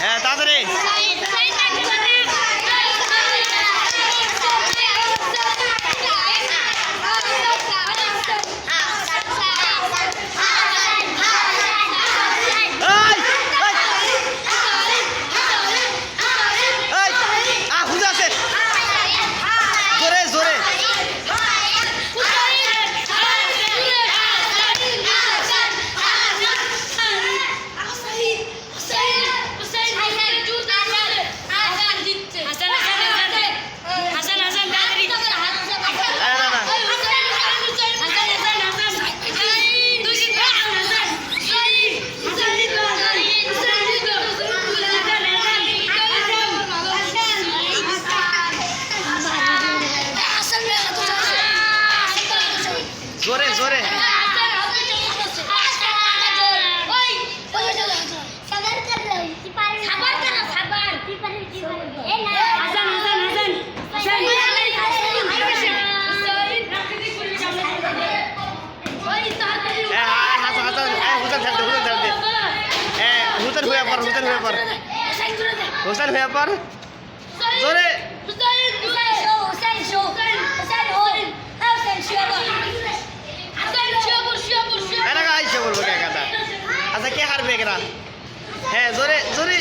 হ্যাঁ তাড়াতাড়ি। জোরে জোরে। হাসান হাসান হ্যাঁ পর হুজুর হয়ে পর হুজুর হয়ে পর জোরে এরা আইসে বলব কে কথা আচ্ছা কে হারবে এরা হ্যাঁ জোরে জোরে।